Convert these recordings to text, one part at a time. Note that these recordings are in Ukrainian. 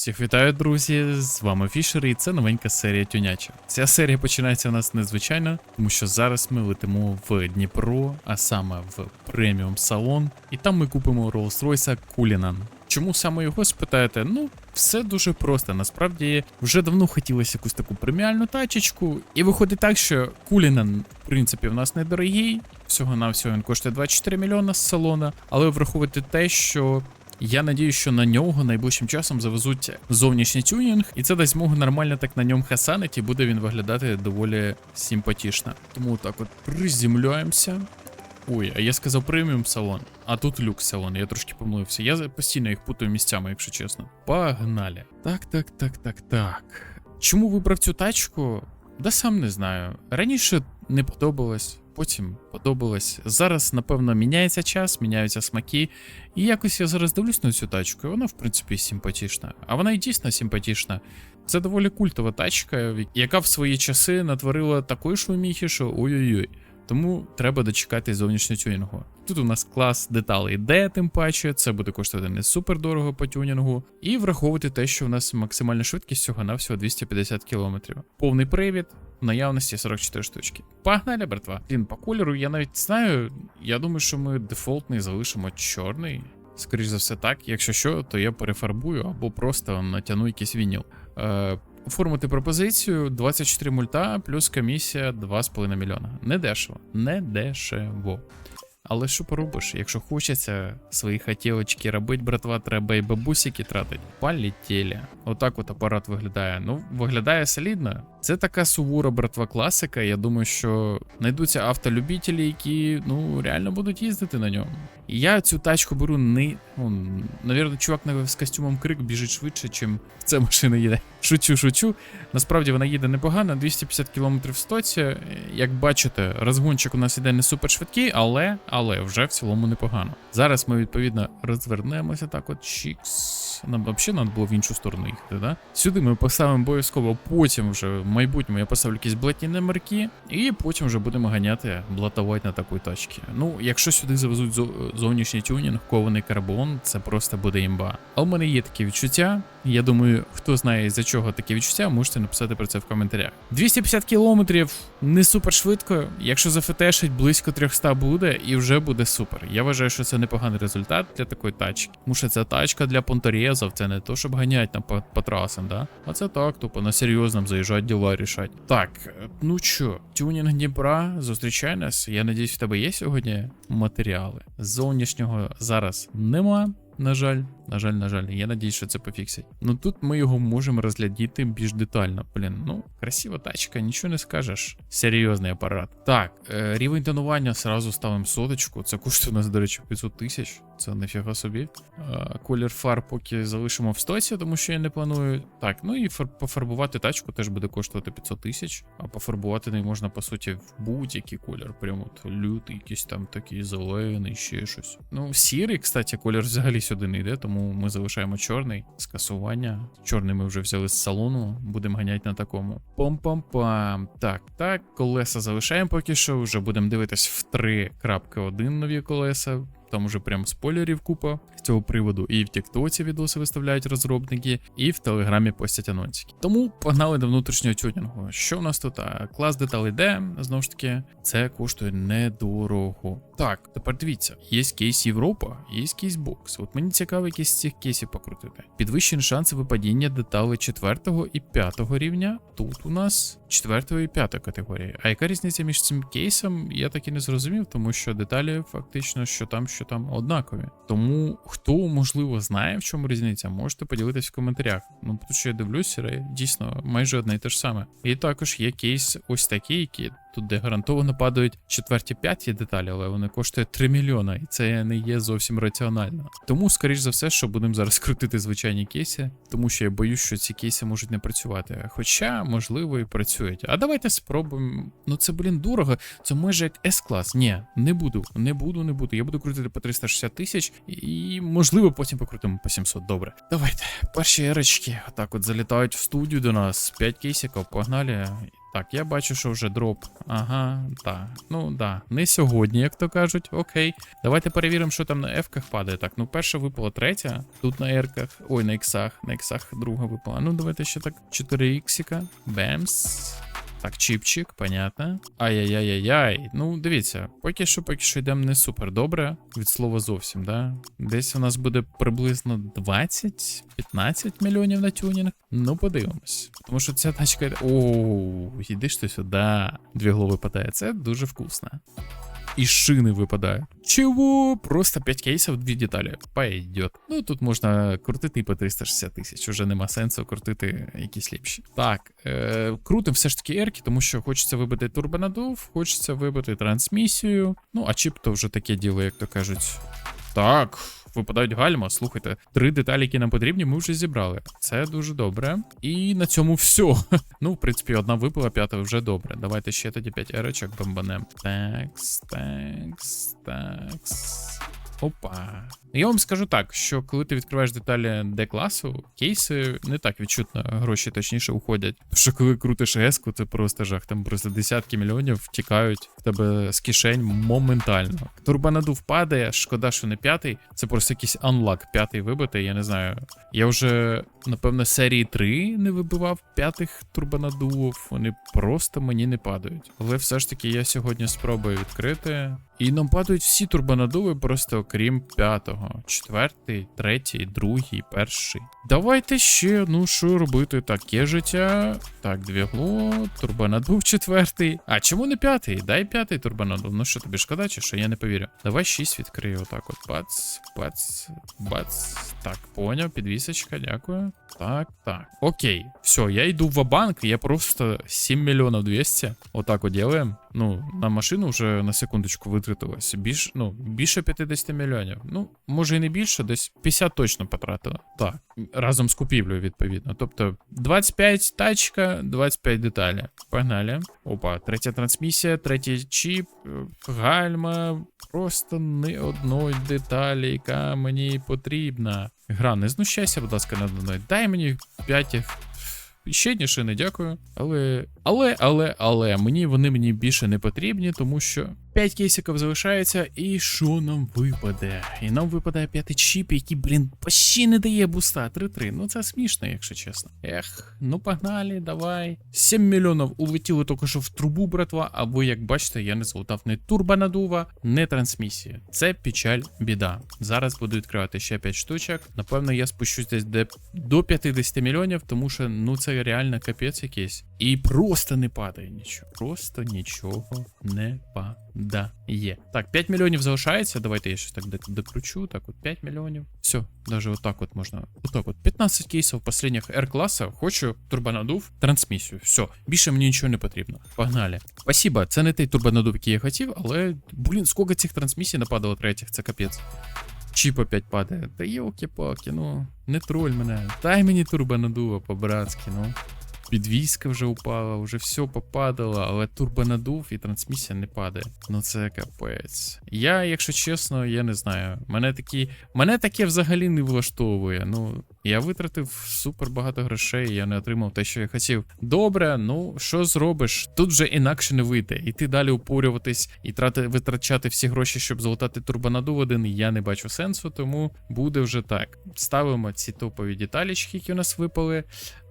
Всіх вітаю, друзі! З вами Фішер, і це новенька серія Тюняча. Ця серія починається у нас незвичайно, тому що зараз ми летимо в Дніпро, а саме в преміум салон, і там ми купимо Rolls-Royce Cullinan. Чому саме його спитаєте? Ну, все дуже просто. Насправді вже давно хотілося якусь таку преміальну тачечку, і виходить так, що Cullinan, в принципі, в нас недорогий. Всього на всього він коштує 24 мільйона з салона, але враховуйте те, що я надію, що на нього найближчим часом завезуть зовнішній тюнінг, і це дасть змогу нормально так на ньому хасанити, і буде він виглядати доволі симпатично. Тому так от приземляємося. Ой, а я сказав преміум салон, а тут люкс салон, я трошки помилився. Я постійно їх путаю місцями, якщо чесно. Погнали. Так, так, так, так, так. Чому вибрав цю тачку? Да сам не знаю. Раніше не подобалось, потім подобалось. Зараз, напевно, міняється час, міняються смаки. І якось я зараз дивлюсь на цю тачку, і вона, в принципі, симпатична. А вона і дійсно симпатична. Це доволі культова тачка, яка в свої часи натворила такої шуміхи, що ой-ой-ой. Тому треба дочекати зовнішнього тюнінгу. Тут у нас клас деталей D, тим паче, це буде коштувати не супер дорого по тюнінгу. І враховувати те, що у нас максимальна швидкість всього навсього 250 км. Повний привід, в наявності 44 штучки. Погнали, братва. Блін, по кольору я навіть знаю. Я думаю, що ми дефолтний залишимо чорний. Скоріш за все, так. Якщо що, то я перефарбую або просто натягну якийсь вініл. Е, Оформити пропозицію 24 мульта плюс комісія 2,5 мільйона. Не дешево. Не дешево. Але що поробиш, якщо хочеться свої хотілочки робити, братва, треба і бабусики тратити. Полетіли. Отак от апарат виглядає. Ну, виглядає солідно. Це така сувора братва класика. Я думаю, що знайдуться автолюбителі, які ну реально будуть їздити на ньому. Я цю тачку беру не. Ну, навірно, чувак з костюмом крик біжить швидше, чим ця машина їде. Шучу, шучу. Насправді вона їде непогано, 250 км в стоці. Як бачите, розгончик у нас іде не супер швидкий, але, але вже в цілому непогано. Зараз ми відповідно розвернемося так от чікс. Нам взагалі треба було в іншу сторону їхати, да? Сюди ми поставимо обов'язково, потім вже майбутньому я поставлю якісь блатні номерки, і потім вже будемо ганяти, блатувати на такій тачці. Ну, якщо сюди завезуть зо- зовнішній тюнінг, кований карбон, це просто буде імба. А у мене є таке відчуття. Я думаю, хто знає за чого таке відчуття, можете написати про це в коментарях. 250 кілометрів не супер швидко. Якщо зафетешить, близько 300 буде, і вже буде супер. Я вважаю, що це непоганий результат для такої тачки. Тому що це тачка для понторезів, це не то, щоб ганяти там по, по трасам, да? А це так, тупо на серйозному заїжджати діла рішати. Так, е, ну що, тюнінг Дніпра, зустрічай нас. Я надіюсь, в тебе є сьогодні матеріали. Зовнішнього зараз нема. На жаль, на жаль, на жаль, я надіюсь, що це пофіксять. Ну тут ми його можемо розглядіти більш детально. Блін, ну красива тачка, нічого не скажеш. Серйозний апарат. Так, е, рівень тонування сразу ставимо соточку. Це коштує у нас, до речі, 500 тисяч. Це нафіга собі. Е, колір фар поки залишимо в стоці, тому що я не планую. Так, ну і фар- пофарбувати тачку теж буде коштувати 500 тисяч. А пофарбувати не можна, по суті, в будь-який колір. Прямо от лютий, якийсь там такий зелений, ще щось. Ну, сірий, кстати, колір взагалі сюди не йде, тому ми залишаємо чорний скасування. Чорний ми вже взяли з салону, будемо ганяти на такому. Пом-пом-пам. Так, так, колеса залишаємо поки що. Вже будемо дивитись в 3.1 нові колеса. Там уже прям спойлерів купа з цього приводу. І в Тіктоці відоси виставляють розробники, і в Телеграмі постять анонсики. Тому погнали до внутрішнього тюнінгу. Що у нас тут? А, Клас деталей D, знову ж таки, це коштує недорого. Так, тепер дивіться, є кейс Європа, є кейс бокс. От мені цікаво, якісь з цих кейсів покрутити. Підвищені шанси випадіння деталей 4 і 5 рівня. Тут у нас 4 і 5 категорії. А яка різниця між цим кейсом? Я так і не зрозумів, тому що деталі фактично, що там, що там однакові. Тому хто можливо знає, в чому різниця, можете поділитись в коментарях. Ну, тому що я дивлюся, дійсно майже одне і те ж саме. І також є кейс ось такий, який тут де гарантовано падають четверті п'яті деталі, але вони коштують 3 мільйона, і це не є зовсім раціонально. Тому, скоріш за все, що будемо зараз крутити звичайні кейси, тому що я боюсь, що ці кейси можуть не працювати. Хоча, можливо, і працюють. А давайте спробуємо. Ну це, блін, дорого. Це майже як S-клас. Ні, не буду, не буду, не буду. Я буду крутити по 360 тисяч і, можливо, потім покрутимо по 700. Добре. Давайте. Перші ерочки. Отак от залітають в студію до нас. 5 кейсиків, погнали. Так, я бачу, що вже дроп. Ага, так. Ну да. Не сьогодні, як то кажуть. Окей. Давайте перевіримо, що там на F-ках падає. Так, ну перша випала третя. Тут на R-ках. Ой, на X-ах. На X-ах друга випала. Ну, давайте ще так. 4 іксіка. Бемс. Так, чіпчик, понятно. Ай-яй-яй-яй. Ну, дивіться, поки що, поки що йдемо не супер добре. Від слова зовсім, да? Десь у нас буде приблизно 20-15 мільйонів на тюнінг. Ну, подивимось. Тому що ця тачка. Оу, йдиш ти сюди. Дві голови падає. Це дуже вкусно. І шини випадають. Чего? Просто 5 кейсов, дві деталі. Пойдет. Ну тут можна крутити по 360 тисяч. Уже нема сенсу крутити якісь ліпші. Так, е, крутим все ж таки ерки, тому що хочеться вибити турбонадув, хочеться вибити трансмісію. Ну, а чіп то вже таке діло, як то кажуть. Так, випадають гальма. Слухайте, три деталі, які нам потрібні, ми вже зібрали. Це дуже добре. І на цьому все. Ну, в принципі, одна випала, п'ята вже добре. Давайте ще тоді 5 ерочок бомбанем. Такс, такс, такс. Опа. Я вам скажу так, що коли ти відкриваєш деталі D класу, кейси не так відчутно гроші точніше уходять. Тому що коли крутиш еску, це просто жах. Там просто десятки мільйонів втікають в тебе з кишень моментально. Турбонадув падає, шкода, що не п'ятий. Це просто якийсь анлак п'ятий вибитий, я не знаю. Я вже, напевно, серії 3 не вибивав п'ятих турбонадувів. Вони просто мені не падають. Але все ж таки я сьогодні спробую відкрити. І нам падають всі турбонадуви, просто окрім п'ятого. Четвертий, третій, другий, перший. Давайте ще, ну що робити? Так, є життя. Так, двігло, турбонадув четвертий. А чому не п'ятий? Дай п'ятий турбонадув. Ну що тобі шкода, чи що я не повірю. Давай шість відкрию. Отак от. Бац, бац, бац. Так, поняв, підвісочка, дякую. Так, так. Окей, все, я йду в банк я просто 7 мільйонів 200. Отак от делаем. Ну, на машину вже на секундочку витратилось. Більш, ну, більше 50 мільйонів. Ну, може і не більше, десь 50 точно потратила. Так, разом з купівлею, відповідно. Тобто 25 тачка, 25 деталі. Погнали. Опа, третя трансмісія, третій чіп, гальма. Просто не одної деталі, яка мені потрібна. Гра, не знущайся, будь ласка, над мною. Дай мені 5 Ще ні шини, дякую. Але, але, але, але мені вони мені більше не потрібні, тому що 5 кейсиків залишається, і що нам випаде? І нам випадає п'ятий чіп, який, блін, почти не дає буста. 3-3. Ну це смішно, якщо чесно. Ех, ну погнали, давай. 7 мільйонів улетіли тільки що в трубу, братва. А ви, як бачите, я не злутав не турбонадува, не трансмісії. Це печаль, біда. Зараз буду відкривати ще 5 штучок. Напевно, я спущусь десь де до 50 мільйонів, тому що ну це реально капець якийсь. І просто не падає нічого. Просто нічого не падає. Так, 5 мільйонів залишається. Давайте я щось так докручу. Так, от 5 мільйонів. Все, даже отак от можна. Отак от. 15 кейсів последніх R-класа. Хочу турбонадув, трансмісію. Все, більше мені нічого не потрібно. Погнали. Спасибо, це не той турбонадув, який я хотів, але, блін, скільки цих трансмісій нападало третіх, це капець. Чіп опять падає. Та йолки-палки, ну, не троль мене. Дай мені турбонадува по-братськи, ну. Підвізка вже упала, вже все попадало, але турбонадув і трансмісія не падає. Ну це капець. Я, якщо чесно, я не знаю. Мене такі. Мене таке взагалі не влаштовує. Ну, я витратив супер багато грошей, я не отримав те, що я хотів. Добре, ну що зробиш? Тут вже інакше не вийде. Іти далі упорюватись і трати, витрачати всі гроші, щоб золотати турбонадув один, я не бачу сенсу, тому буде вже так. Ставимо ці топові деталічки, які у нас випали.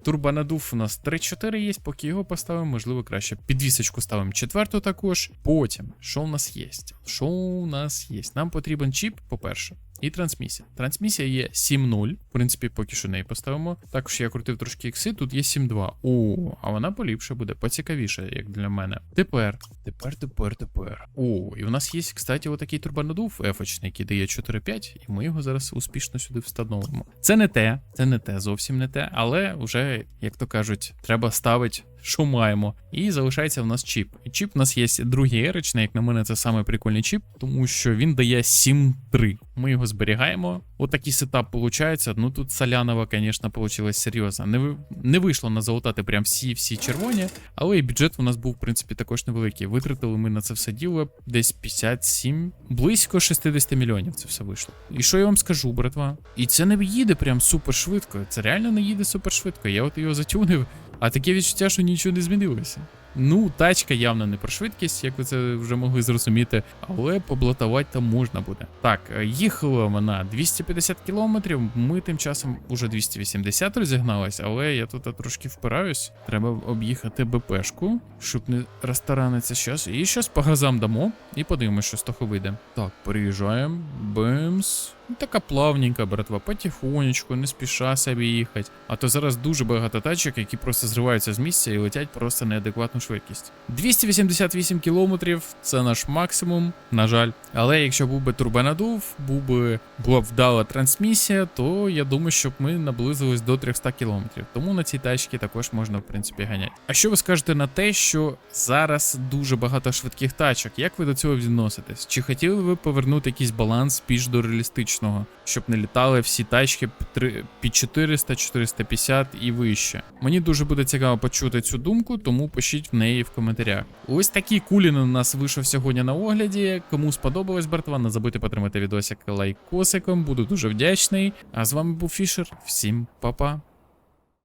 Турбонадув у нас 3-4 є, поки його поставимо, можливо, краще. Підвісочку ставимо четверту також. Потім, що у нас є? Що у нас є? Нам потрібен чіп, по-перше. І трансмісія. Трансмісія є 7.0. В принципі, поки що неї поставимо. Також я крутив трошки ікси, тут є 7.2. О, а вона поліпше буде, поцікавіше, як для мене. Тепер, тепер, тепер, тепер. О, і в нас є, кстати, отакий турбонадув ефочний, який дає 4.5, і ми його зараз успішно сюди встановимо. Це не те, це не те, зовсім не те, але вже, як то кажуть, треба ставити. Що маємо? І залишається в нас чіп. Чіп у нас є другий еричний, як на мене, це саме прикольний чіп, тому що він дає 7-3. Ми його зберігаємо. Отакий сетап виходить. Ну тут Солянова, звісно, вийшло серйозно. Не, не вийшло на залутати прям всі-всі червоні, але і бюджет у нас був, в принципі, також невеликий. Витратили ми на це все діло десь 57, близько 60 мільйонів це все вийшло. І що я вам скажу, братва? І це не їде прям супер швидко. Це реально не їде супер швидко. Я от його затюнив. А таке відчуття, що нічого не змінилося. Ну, тачка явно не про швидкість, як ви це вже могли зрозуміти, але поблатувати там можна буде. Так, е, їхала вона 250 кілометрів. Ми тим часом уже 280 розігналась, але я тут трошки впираюсь. Треба об'їхати БПшку, щоб не розтаранитися щас. І щас по газам дамо і подивимося, що з того вийде. Так, переїжджаємо. Бимс. Ну, така плавненька, братва, потихонечку, не спіша собі їхати. А то зараз дуже багато тачок, які просто зриваються з місця і летять просто неадекватну швидкість. 288 кілометрів це наш максимум, на жаль. Але якщо був би турбонадув, був би була б вдала трансмісія, то я думаю, щоб ми наблизились до 300 кілометрів. Тому на цій тачці також можна, в принципі, ганяти. А що ви скажете на те, що зараз дуже багато швидких тачок? Як ви до цього відноситесь? Чи хотіли ви повернути якийсь баланс більш до реалістичного, щоб не літали всі тачки під 400, 450 і вище? Мені дуже буде цікаво почути цю думку, тому пишіть в неї в коментарях. Ось такий кулін у нас вийшов сьогодні на огляді. Кому сподобалось, братва, не забудьте підтримати відосик лайкосиком, буду дуже вдячний. А з вами був Фішер. Всім па-па.